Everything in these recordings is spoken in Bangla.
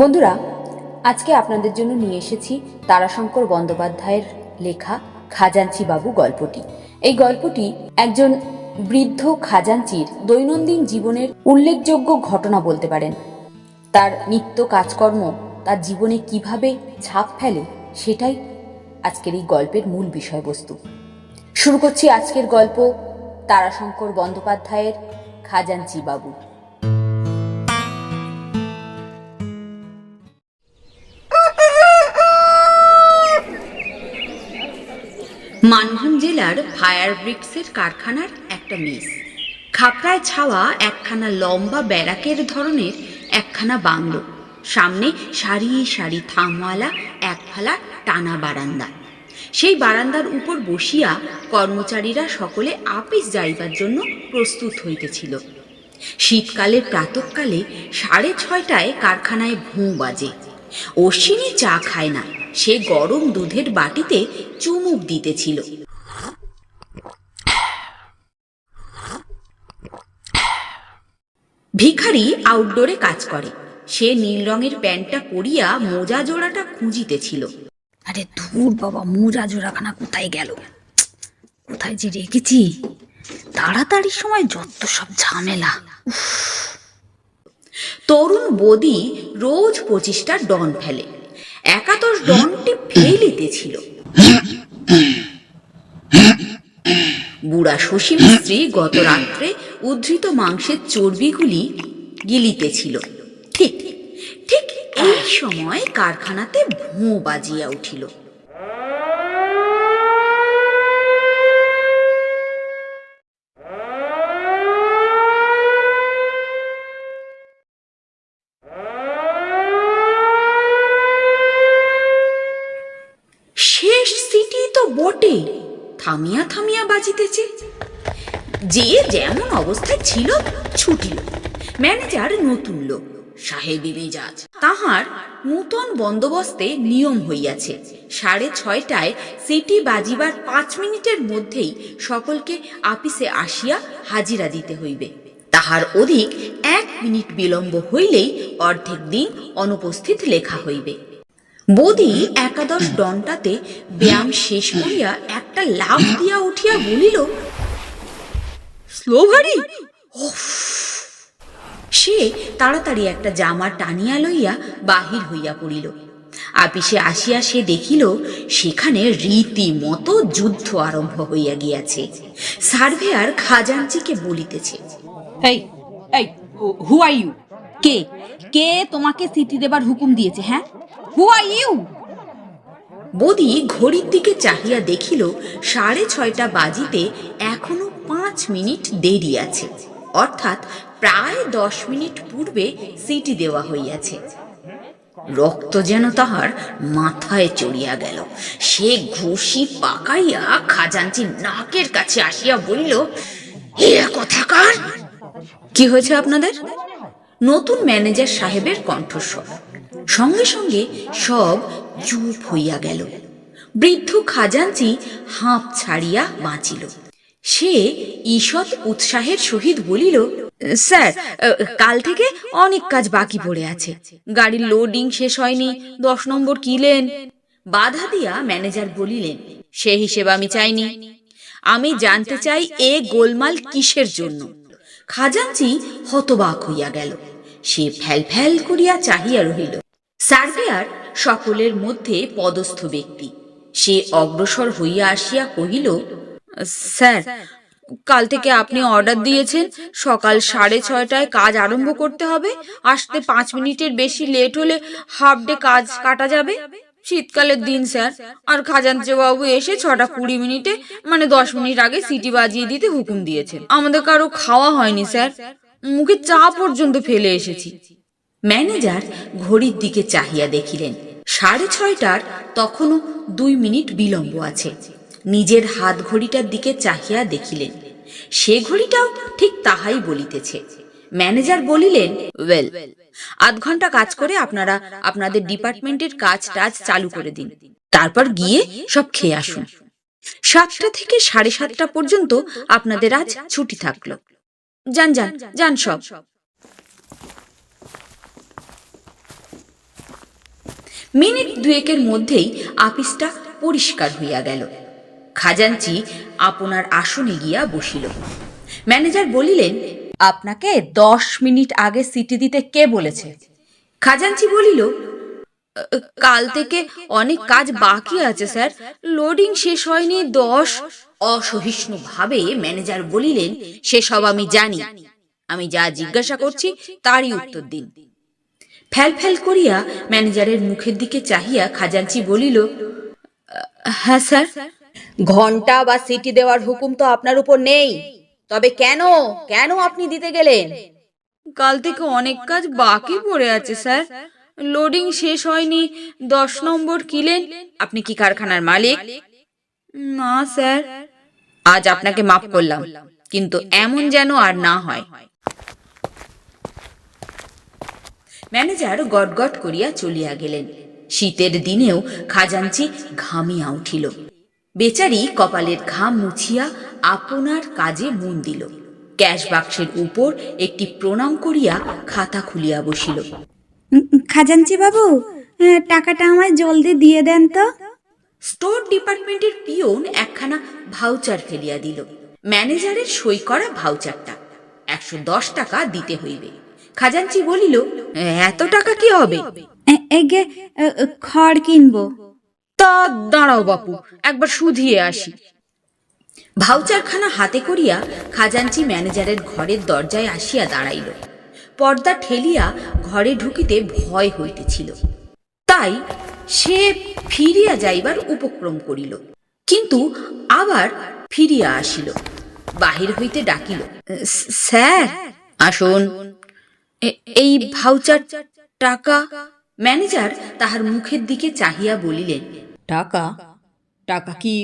বন্ধুরা, আজকে আপনাদের জন্য নিয়ে এসেছি তারাশঙ্কর বন্দ্যোপাধ্যায়ের লেখা খাজাঞ্চি বাবু গল্পটি। এই গল্পটি একজন বৃদ্ধ খাজাঞ্চির দৈনন্দিন জীবনের উল্লেখযোগ্য ঘটনা বলতে পারেন। তার নিত্য কাজকর্ম, তার জীবনে কীভাবে ছাপ ফেলে, সেটাই আজকের এই গল্পের মূল বিষয়বস্তু। শুরু করছি আজকের গল্প তারাশঙ্কর বন্দ্যোপাধ্যায়ের খাজাঞ্চি বাবু। মানভূম জেলার ফায়ার ব্রিক্সের কারখানার একটা মেস। খাপড়ায় ছাওয়া একখানা লম্বা ব্যারাকের ধরনের একখানা বাংলো। সামনে সারি সারি থামওয়ালা এক ফালা টানা বারান্দা। সেই বারান্দার উপর বসিয়া কর্মচারীরা সকলে আপিস যাইবার জন্য প্রস্তুত হইতেছিল। শীতকালের প্রাতকালে সাড়ে ছয়টায় কারখানায় ভোঁ বাজে। অশ্বিনী চা খায় না। সে গরম দুধের বাটিতে চুমুক দিতেছিল। ভিখারি আউটডোরে কাজ করে। সে নীল রঙের প্যান্টটা পরিয়া মোজা জোড়াটা খুঁজিতেছিল। আরে ধুর বাবা, মোজা জোড়াখানা কোথায় গেল? কোথায় যে রেখেছি? তাড়াতাড়ির সময় যত সব ঝামেলা। তরুণ বদি রোজ পঁচিশটা ডন ফেলে। একাদশ ডনটি ফেলিতেছিল বুড়া শশী মিস্ত্রি গত রাত্রে উদ্ধৃত মাংসের চর্বিগুলি গিলিতেছিল ঠিক ঠিক এই সময় কারখানাতে ভোঁ বাজিয়া উঠিল শেষ সিটি তো বটে থামিয়া থামিয়া বাজিতেছে। যে যেমন অবস্থায় ছিল ছুটিল ম্যানেজার নতুন লোক, সাহেবি মেজাজ। তাহার নূতন বন্দোবস্তে নিয়ম হইয়াছে। সাড়ে ছয়টায় সিটি বাজিবার পাঁচ মিনিটের মধ্যেই সকলকে আপিসে আসিয়া হাজিরা দিতে হইবে। তাহার অধিক এক মিনিট বিলম্ব হইলেই অর্ধেক দিন অনুপস্থিত লেখা হইবে। বদি একাদশ ডনটাতে ব্যায়াম শেষ করিয়া একটা লাফ দিয়া উঠিয়া বলিল স্লো ভারি সে তাড়াতাড়ি একটা জামা টানিয়া লইয়া বাহির হইয়া পড়িল। আপিসে আসিয়া সে দেখিল, সেখানে রীতিমতো যুদ্ধ আরম্ভ হইয়া গিয়াছে। সার্ভেয়ার খাজাঞ্চিকে বলিতেছে, এই এই হু আর ইউ কে? কে তোমাকে সিটি দেবার হুকুম দিয়েছে হ্যাঁ? হু আর ইউ বদি ঘড়ির দিকে চাহিয়া দেখিল, সাড়ে ছয়টা বাজিতে এখনও পাঁচ মিনিট দেরি আছে। অর্থাৎ প্রায় দশ মিনিট পূর্বে সিটি দেওয়া হইয়াছে। রক্ত যেন তাহার মাথায় চড়িয়া গেল। সে ঘুষি পাকাইয়া খাজাঞ্চির নাকের কাছে আসিয়া বলিল হে কথাকার? কি হয়েছে আপনাদের? নতুন ম্যানেজার সাহেবের কণ্ঠস্বর। সঙ্গে সঙ্গে সব চুপ হইয়া গেল। বৃদ্ধ খাজাঞ্চি হাঁপ ছাড়িয়া বাঁচিল। সে ঈষৎ উৎসাহের সহিত বলিল স্যার কাল থেকে অনেক কাজ বাকি পড়ে আছে। গাড়ির লোডিং শেষ হয়নি দশ নম্বর কিলেন বাধা দিয়া ম্যানেজার বলিলেন সে হিসেবে আমি চাইনি। আমি জানতে চাই এ গোলমাল কিসের জন্য? খাজাঞ্চি হতবাক হইয়া গেল। সে ফ্যাল ফ্যাল করিয়া চাহিয়া রহিল। সার্ভেয়ার সকলের মধ্যে পদস্থ ব্যক্তি। সে অগ্রসর হইয়া আসিয়া কহিল, স্যার, কাল থেকে আপনি অর্ডার দিয়েছেন। সকাল সাড়ে ছয়টায় কাজ আরম্ভ করতে হবে। আসতে পাঁচ মিনিটের বেশি লেট হলে হাফ ডে কাজ কাটা যাবে। শীতকালের দিন, স্যার। আর খাজাঞ্চে বাবু এসে ছটা কুড়ি মিনিটে মানে দশ মিনিট আগে সিটি বাজিয়ে দিতে হুকুম দিয়েছেন। আমাদের কারও খাওয়া হয়নি, স্যার। মুখে চা পর্যন্ত ফেলে এসেছি। ম্যানেজার ঘড়ির দিকে চাহিয়া দেখিলেন, সাড়ে ছয়টার তখনও দুই মিনিট বিলম্ব আছে। নিজের হাত ঘড়িটার দিকে চাহিয়া দেখিলেন, সে ঘড়িটাও ঠিক তাহাই বলিতেছে। ম্যানেজার বলিলেন ওয়েল আধ ঘণ্টা কাজ করে আপনারা আপনাদের ডিপার্টমেন্টের কাজ টাজ চালু করে দিন। তারপর গিয়ে সব খেয়ে আসুন। সাতটা থেকে সাড়ে সাতটা পর্যন্ত আপনাদের আজ ছুটি থাকল। যান যান যান সব। মিনিট দুয়েকের মধ্যেই আপিসটা পরিষ্কার হইয়া গেল। খাজাঞ্চি আপনার আসনে গিয়া বসিল। ম্যানেজার বলিলেন আপনাকে দশ মিনিট আগে সিটি দিতে কে বলেছে? খাজাঞ্চি বলিল কাল থেকে অনেক কাজ বাকি আছে স্যার। লোডিং শেষ হয়নি দশ। অসহিষ্ণু ভাবে ম্যানেজার বলিলেন সেসব আমি জানি। আমি যা জিজ্ঞাসা করছি তারই উত্তর দিন। ফ্যাল ফ্যাল করিয়া ম্যানেজারের মুখের দিকে চাহিয়া খাজাঞ্চি বলিল হ্যাঁ স্যার। ঘণ্টা বা সিটি দেওয়ার হুকুম তো আপনার উপর নেই। তবে কেন? কেন আপনি দিতে গেলেন? কাল থেকে অনেক কাজ বাকি পড়ে আছে, স্যার। লোডিং শেষ হয়নি, দশ নম্বর কিলেন। আপনি কি কারখানার মালিক? না, স্যার। আজ আপনাকে মাফ করলাম, কিন্তু এমন যেন আর না হয়। ম্যানেজার গটগট করিয়া চলিয়া গেলেন। শীতের দিনেও খাজাঞ্চি ঘামিয়া উঠিল। বেচারি কপালের ঘাম মুছিয়া আপনার কাজে মন দিল। ক্যাশ বাক্সের উপর একটি প্রণাম করিয়া খাতা খুলিয়া বসিল। খাজাঞ্চি বাবু টাকাটা আমায় জলদি দিয়ে দেন তো। স্টোর ডিপার্টমেন্টের পিয়ন একখানা ভাউচার ফেলিয়া দিল। ম্যানেজারের সই করা ভাউচারটা। একশো দশ টাকা দিতে হইবে। খাজাঞ্চি বলিল এত টাকা কি হবে? এগে খড় কিনবো। তা দাঁড়াও বাপু একবার শুধিয়ে আসি। ভাউচারখানা হাতে করিয়া খাজাঞ্চি ম্যানেজারের ঘরের দরজায় আসিয়া দাঁড়াইল। পর্দা ঠেলিয়া ঘরে ঢুকিতে ভয় হইতেছিল। তাই সে ফিরিয়া যাইবার উপক্রম করিল। কিন্তু আবার ফিরিয়া আসিল। বাহির হইতে ডাকিল স্যার আসুন। এই ভাউচার টাকা ম্যানেজার তাহার মুখের দিকে চাহিয়া বলিলেন টাকা? টাকা কি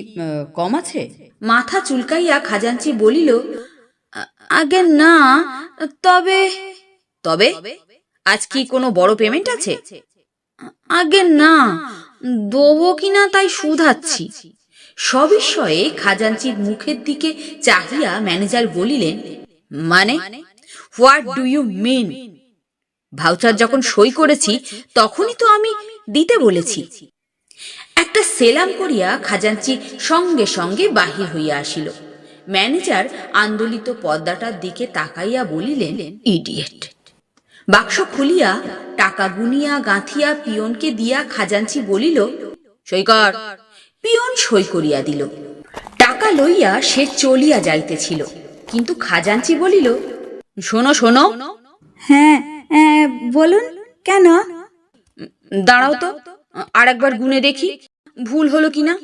কম আছে? মাথা চুলকাইয়া খাজাঞ্চি বলিল, আগে না, তবে তবে? আজ কি কোনো বড় পেমেন্ট আছে? আগে না, দেবো কিনা তাই শুধাচ্ছি। সবিস্ময়ে খাজাঞ্চির মুখের দিকে চাহিয়া ম্যানেজার বলিলেন মানে? What do you mean voucher যখন সই করেছি, তখনই তো আমি দিতে বলেছি। একটা সেলাম করিয়া খাজাঞ্চি সঙ্গে সঙ্গে বাহির হইয়া আসিল। ম্যানেজার আন্দোলিত পদ্মাটার দিকে তাকাইয়া বলিলেন ইডিয়েট। বাক্স খুলিয়া টাকা গুনিয়া গাঁথিয়া পিয়নকে দিয়া খাজাঞ্চি বলিল সৈকর পিয়ন সই করিয়া দিল। টাকা লইয়া সে চলিয়া যাইতেছিল। কিন্তু খাজাঞ্চি বলিল শোনো শোনো। হ্যাঁ বলুন কেন? দাঁড়াও তো আর একবার গুনে দেখি। ভুল হলো কিনা?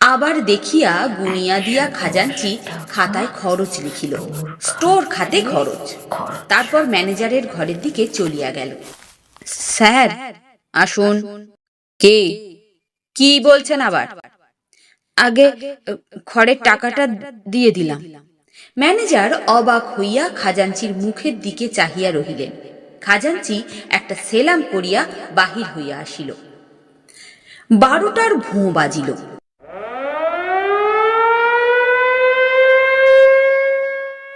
আবার দেখিয়া গুনিয়া দিয়া খাজাঞ্চি খাতায় খরচ লিখিল। স্টোর খাতে খরচ। তারপর ম্যানেজারের ঘরের দিকে চলিয়া গেল। স্যার, আসুন। কে? কি বলছেন আবার? আগে খড়ের টাকাটা দিয়ে দিলাম। ম্যানেজার অবাক হইয়া খাজাঞ্চির মুখের দিকে চাহিয়া রহিলেন। খাজাঞ্চি একটা সেলাম করিয়া বাহির হইয়া আসিল। বারোটার ভোঁ বাজিল।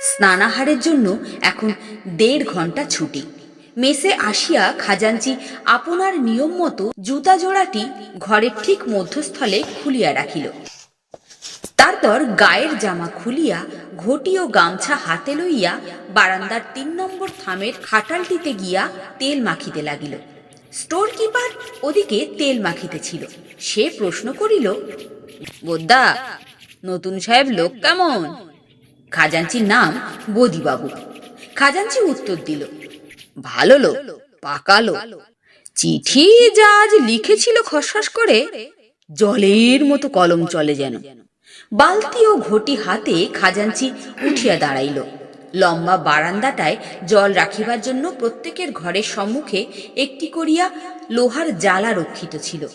স্নানাহারের জন্য এখন দেড় ঘণ্টা ছুটি। মেসে আসিয়া খাজাঞ্চি আপনার নিয়ম মতো জুতা জোড়াটি ঘরের ঠিক মধ্যস্থলে খুলিয়া রাখিল। তারপর গায়ের জামা খুলিয়া ঘটি ও গামছা হাতে লইয়া বারান্দার তিন নম্বর থামের খাটালটিতে গিয়া তেল মাখিতে লাগিল। স্টোর কিপার ওদিকে তেল মাখিতেছিল। সে প্রশ্ন করিল, বোদ্দা, নতুন সাহেব লোক কেমন? খাজাঞ্চির নাম বদিবাবু। খাজাঞ্চি উত্তর দিল, ভালো লোক, পাকা লোক। চিঠি যা আজ লিখেছিল খসখস করে, জলের মতো কলম চলে যেন। বালতি ও ঘটি হাতে খাজাঞ্চি উঠিয়া দাঁড়াইল। লম্বা বারান্দাটায় জল রাখিবার জন্য প্রত্যেকের ঘরের সম্মুখে একটি করিয়া লোহার জ্বালা রক্ষিত ছিল।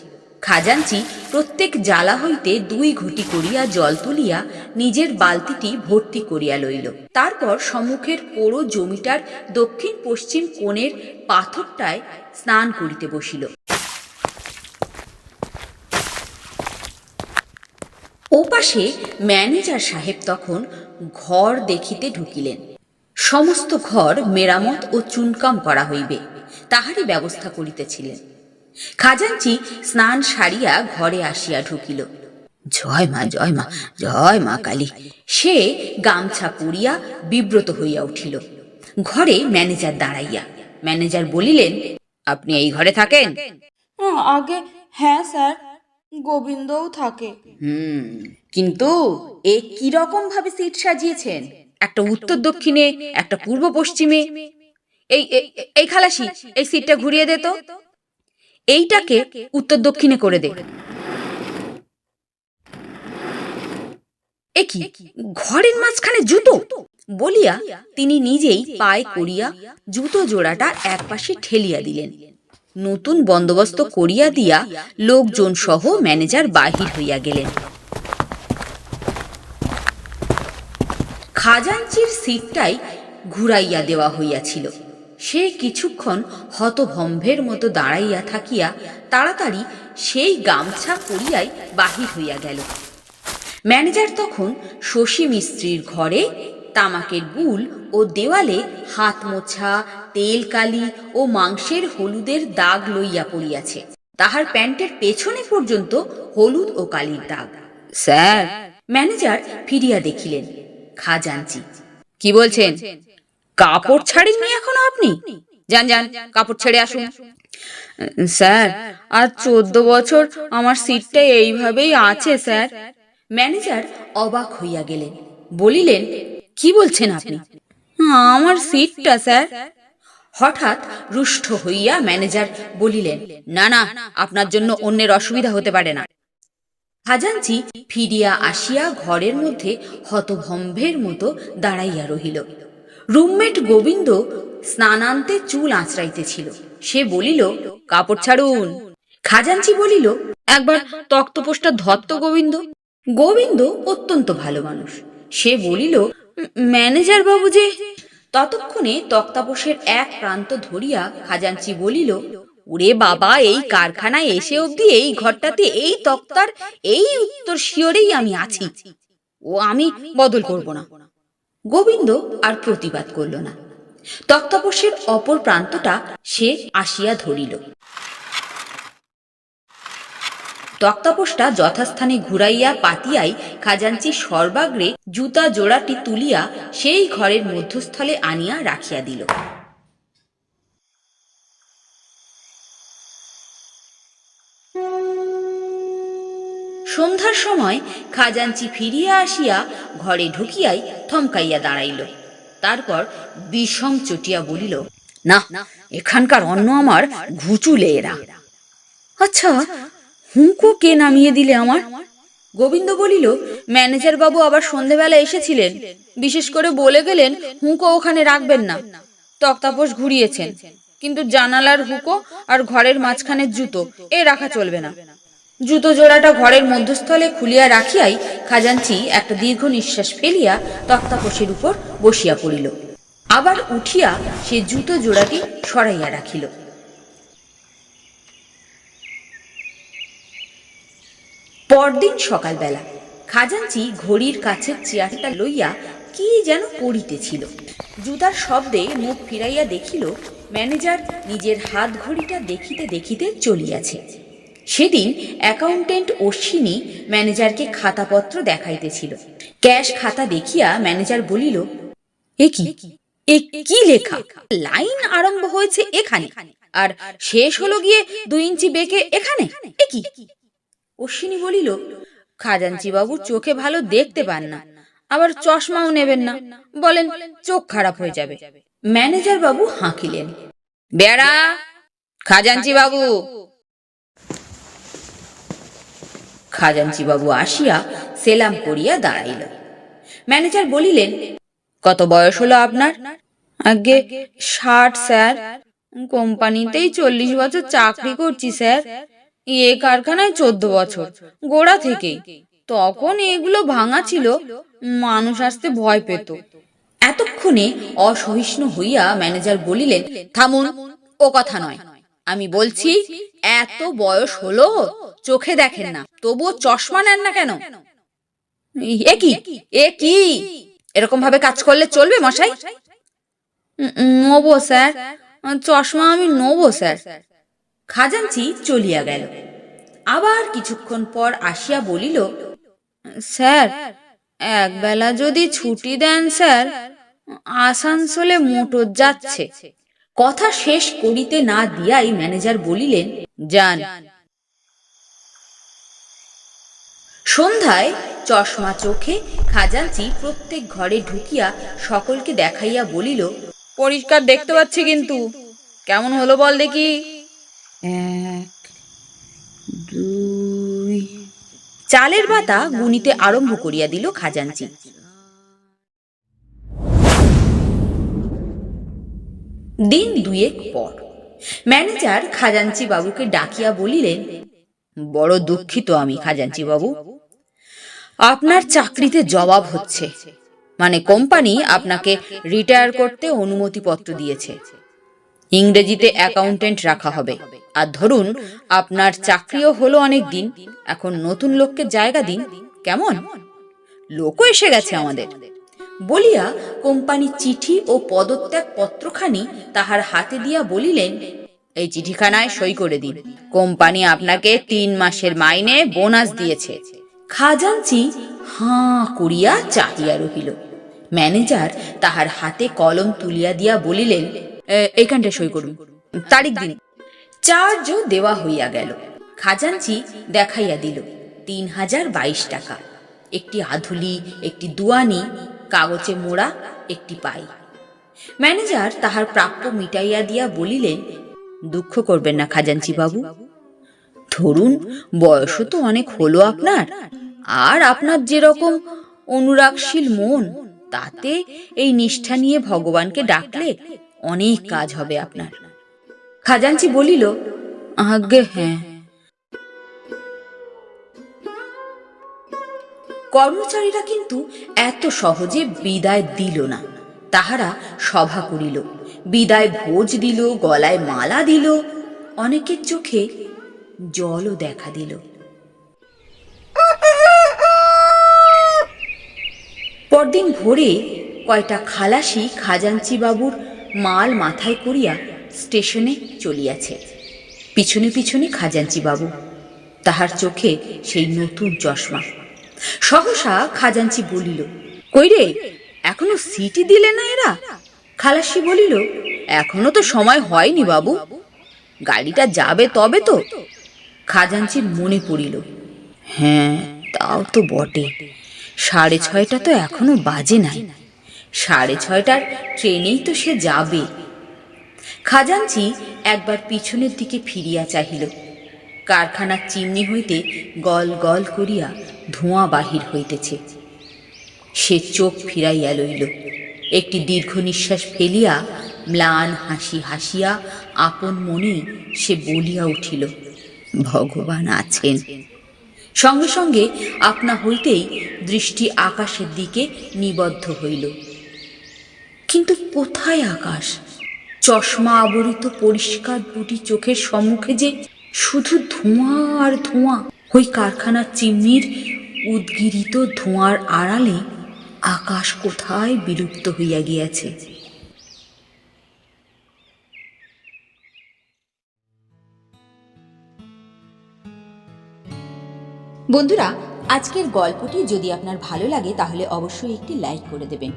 খাজাঞ্চি প্রত্যেক জ্বালা হইতে দুই ঘটি করিয়া জল তুলিয়া নিজের বালতিটি ভর্তি করিয়া লইল। তারপর সম্মুখের পোড়ো জমিটার দক্ষিণ পশ্চিম কোণের পাথরটায় স্নান করিতে বসিল। ওপাশে ম্যানেজার সাহেব তখন ঘর দেখিতে ঢুকিলেন। সমস্ত ঘর মেরামত ও চুনকাম করা হইবে, তাহারই ব্যবস্থা করিতেছিলেন। খাজাঞ্চি স্নান সারিয়া ঘরে আসিয়া ঢুকিল। জয় মা জয় মা জয় মা কালী। সে গামছা পরিয়া বিব্রত হইয়া উঠিল। ঘরে ম্যানেজার দাঁড়াইয়া, ম্যানেজার বলিলেন, আপনি এই ঘরে থাকেন? আগে হ্যাঁ স্যার। গোবিন্দও থাকে। হুম। কিন্তু এ কি রকম ভাবে সিট সাজিয়েছেন? একটা উত্তর দক্ষিণে একটা পূর্ব পশ্চিমে। এই এই- এই খালাসি এই সিটটা ঘুরিয়ে দে তো। এইটাকে উত্তর দক্ষিণে করে দে। এ কি ঘরের মাঝখানে জুতো? বলিয়া তিনি নিজেই পায়ে করিয়া জুতো জোড়াটা একপাশে ঠেলিয়া দিলেন। নতুন বন্দোবস্ত করিয়া দিয়া লোকজন সহ ম্যানেজার বাহির হইয়া গেলেন। খাজাঞ্চির সিটটাই ঘুরাইয়া দেওয়া হইয়াছিল। সে কিছুক্ষণ হতভম্ভের মতো দাঁড়াইয়া থাকিয়া তাড়াতাড়ি সেই গামছা পরিয়াই বাহির হইয়া গেল। ম্যানেজার তখন শশী মিস্ত্রির ঘরে তামাকের গুল ও দেওয়ালে হাত মোছা তেল কালি ও মাংসের হলুদের দাগ লইয়া পড়িয়াছে। তাহার প্যান্টের পেছনে পর্যন্ত হলুদ ও কালির দাগ। স্যার। ম্যানেজার ফিরিয়া দেখিলেন খাজাঞ্চি। কি বলছেন? কাপড় ছাড়েননি এখনও আপনি? যান যান কাপড় ছেড়ে আসুন। স্যার আর চোদ্দ বছর আমার সিটটা এইভাবেই আছে স্যার। ম্যানেজার অবাক হইয়া গেলেন বলিলেন কি বলছেন আপনি? আমার সিটটা স্যার হঠাৎ রুষ্ট হইয়া ম্যানেজার বলিলেন, না না, আপনার জন্য অন্যের অসুবিধা হতে পারে না। খাজাঞ্চি ফিরিয়া আসিয়া ঘরের মধ্যে হতভম্ভের মতো দাঁড়াইয়া রহিল। রুমমেট গোবিন্দ স্নানান্তে চুল আঁচড়াইতেছিল। সে বলিল, কাপড় ছাড়ুন। খাজাঞ্চি বলিল, একবার তক্তপোষটা ধত্ত গোবিন্দ। গোবিন্দ অত্যন্ত ভালো মানুষ। সে বলিল ম্যানেজার বাবু যে। ততক্ষণে তক্তাপোষের এক প্রান্ত ধরিয়া খাজাঞ্চি বলিল, ওরে বাবা, এই কারখানায় এসে অবধি এই ঘরটাতে এই তক্তার এই উত্তর শিওরেই আমি আছি। ও আমি বদল করব না। গোবিন্দ আর প্রতিবাদ করল না। তক্তাপোষের অপর প্রান্তটা সে আসিয়া ধরিল। তক্তাপোষটা যথাস্থানে ঘুরাইয়া পাতিয়াই খাজাঞ্চি সর্বাগ্রে জুতা জোড়াটি তুলিয়া সেই ঘরের মধ্যস্থলে আনিয়া রাখিয়া দিল। সন্ধ্যার সময় খাজাঞ্চি ফিরিয়া আসিয়া ঘরে ঢুকিয়াই থমকাইয়া দাঁড়াইল। তারপর বিষম চটিয়া বলিল, না, এখানকার অন্ন আমার ঘুচুলে এরা। আচ্ছা হুঁকো কে নামিয়ে দিলে আমার? গোবিন্দ বলিল, ম্যানেজার বাবু আবার সন্ধেবেলা এসেছিলেন। বিশেষ করে বলে গেলেন, হুঁকো ওখানে রাখবেন না। তক্তাপোষ ঘুরিয়েছেন। কিন্তু জানালার হুঁকো আর ঘরের মাঝখানের জুতো, এ রাখা চলবে না। জুতো জোড়াটা ঘরের মধ্যস্থলে খুলিয়া রাখিয়াই খাজাঞ্চি একটা দীর্ঘ নিঃশ্বাস ফেলিয়া তক্তাপোষের উপর বসিয়া পড়িল। আবার উঠিয়া সে জুতো জোড়াটি সরাইয়া রাখিল। পরদিন সকালবেলা খাজাঞ্চি ঘড়ির কাছের চেয়ারটা লইয়া কি যেন পড়িতেছিল। জুতার শব্দে মুখ ফিরাইয়া দেখিল, ম্যানেজার নিজের হাত ঘড়িটা দেখিতে দেখিতে চলিয়াছে। সেদিন অ্যাকাউন্টেন্ট অশ্বিনী ম্যানেজারকে খাতাপত্র দেখাইতেছিল। ক্যাশ খাতা দেখিয়া ম্যানেজার বলিল, এ কি? এ কি লেখা? লাইন আরম্ভ হয়েছে এখানে। আর শেষ হলো গিয়ে দুই ইঞ্চি বেঁকে এখানে? এ কি? অশ্বিনী বলিল খাজাঞ্চি বাবু চোখে ভালো দেখতে পান না। আবার চশমাও নেবেন না। বলেন চোখ খারাপ হয়ে যাবে। ম্যানেজার বাবু হাঁকিলেন। বেড়া খাজাঞ্চি বাবু খাজাঞ্চি বাবু আসিয়া সেলাম করিয়া দাঁড়াইল। ম্যানেজার বলিলেন কত বয়স হলো আপনার? আগে ষাট স্যার। কোম্পানিতেই চল্লিশ বছর চাকরি করছি স্যার। এ কারখানায় চোদ্দ বছর। গোড়া থেকেই। তখন এগুলো ভাঙা ছিল, মানুষ আসতে ভয় পেত। এতক্ষণে অসহিষ্ণু হইয়া ম্যানেজার বলিলেন, থামুন, ও কথা নয়। আমি বলছি, এত বয়স হলো, চোখে দেখেন না। তবুও চশমা নেন না কেন? এ কি? এ কি? এরকম ভাবে কাজ করলে চলবে, মশাই? নেব, স্যার। চশমা আমি নেব, স্যার। খাজাঞ্চি চলিয়া গেল। আবার কিছুক্ষণ পর আসিয়া বলিল, স্যার একবেলা যদি ছুটি দেন, স্যার, আসানসোলে মোটর যাচ্ছে। কথা শেষ করিতে না দিয়াই ম্যানেজার বলিলেন, যান। সন্ধ্যায় চশমা চোখে খাজাঞ্চি প্রত্যেক ঘরে ঢুকিয়া সকলকে দেখাইয়া বলিল, পরিষ্কার দেখতে পাচ্ছি কিন্তু। কেমন হলো বল দেখি। এক দুই চালের বাতা গুনিতে আরম্ভ করিয়া দিল খাজাঞ্চি। দিন দুয়েক পর ম্যানেজার খাজাঞ্চি বাবুকে ডাকিয়া বলিলেন বড় দুঃখিত আমি খাজাঞ্চি বাবু। আপনার চাকরিতে জবাব হচ্ছে। মানে কোম্পানি আপনাকে রিটায়ার করতে অনুমতিপত্র দিয়েছে। ইংরেজিতে অ্যাকাউন্টেন্ট রাখা হবে। আর ধরুন, আপনার চাকরিও হলো অনেক দিন, এখন নতুন লোককে জায়গা দিন, কেমন? লোকও এসে গেছে আমাদের। বলিয়া কোম্পানি চিঠি ও পদত্যাগ পত্রখানি তাহার হাতে দিয়া বলিলেন, এই চিঠিখানায় সই করে দিন। কোম্পানি আপনাকে তিন মাসের মাইনে বোনাস দিয়েছে খাজাঞ্চি হাঁ করিয়া চাহিয়া রহিল। ম্যানেজার তাহার হাতে কলম তুলিয়া দিয়া বলিলেন এইখানটা সই করুন। তারিখ দিন। চার্জ দেওয়া হইয়া গেল। খাজাঞ্চি দেখাইয়া দিল, তিন হাজার বাইশ টাকা। একটি আধুলি, একটি দুয়ানি, কাগজে মোড়া, একটি পাই। ম্যানেজার তাহার প্রাপ্য মিটাইয়া দিয়া বলিলেন, দুঃখ করবেন না খাজাঞ্চি বাবু। ধরুন, বয়সও তো অনেক হলো আপনার। আর আপনার যেরকম অনুরাগশীল মন, তাতে এই নিষ্ঠা নিয়ে ভগবানকে ডাকলে অনেক কাজ হবে আপনার। খাজাঞ্চি বলিল আগে হ্যাঁ। কর্মচারীরা কিন্তু এত সহজে বিদায় দিল না। তাহারা সভা করিল বিদায় ভোজ দিল গলায় মালা দিল অনেকের চোখে জলও দেখা দিল। পরদিন ভোরে কয়টা খালাসি খাজাঞ্চি বাবুর মাল মাথায় করিয়া স্টেশনে চলিয়াছে। পিছনে পিছনে খাজাঞ্চি বাবু তাহার চোখে সেই নতুন চশমা। সহসা খাজাঞ্চি বলিল কই রে এখনও সিটি দিলে না এরা? খালাসি বলিল, এখনও তো সময় হয়নি বাবু। গাড়িটা যাবে তবে তো? খাজাঞ্চির মনে পড়িল হ্যাঁ তাও তো বটে। সাড়ে ছয়টা তো এখনও বাজে নাই। সাড়ে ছয়টার ট্রেনেই তো সে যাবে। খাজাঞ্চি একবার পিছনের দিকে ফিরিয়া চাহিল। কারখানার চিমনি হইতে গল গল করিয়া ধোঁয়া বাহির হইতেছে। সে চোখ ফিরাইয়া লইল। একটি দীর্ঘ নিঃশ্বাস ফেলিয়া ম্লান হাসি হাসিয়া আপন মনে সে বলিয়া উঠিল, ভগবান আছেন। সঙ্গে সঙ্গে আপনা হইতেই দৃষ্টি আকাশের দিকে নিবদ্ধ হইল। কিন্তু কোথায় আকাশ? চশমা আবরিত পরিষ্কার দুটি চোখের সম্মুখে যে শুধু ধোঁয়া আর ধোঁয়া, ওই কারখানার চিমনির উদ্গিরিত ধোঁয়ার আড়ালে আকাশ কোথায় বিলুপ্ত হইয়া গিয়াছে? বন্ধুরা, আজকের গল্পটি যদি আপনার ভালো লাগে, তাহলে অবশ্যই একটি লাইক করে দেবেন।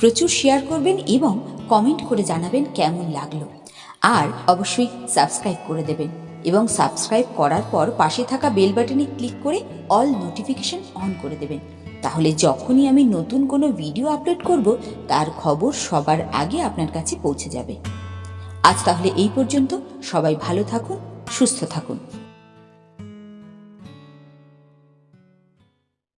প্রচুর শেয়ার করবেন এবং কমেন্ট করে জানাবেন কেমন লাগল। আর অবশ্যই সাবস্ক্রাইব করে দেবেন এবং সাবস্ক্রাইব করার পর পাশে থাকা বেল বাটনে ক্লিক করে অল নোটিফিকেশন অন করে দেবেন। তাহলে যখনই আমি নতুন কোনো ভিডিও আপলোড করব, তার খবর সবার আগে আপনার কাছে পৌঁছে যাবে। আজ তাহলে এই পর্যন্ত। সবাই ভালো থাকুন, সুস্থ থাকুন।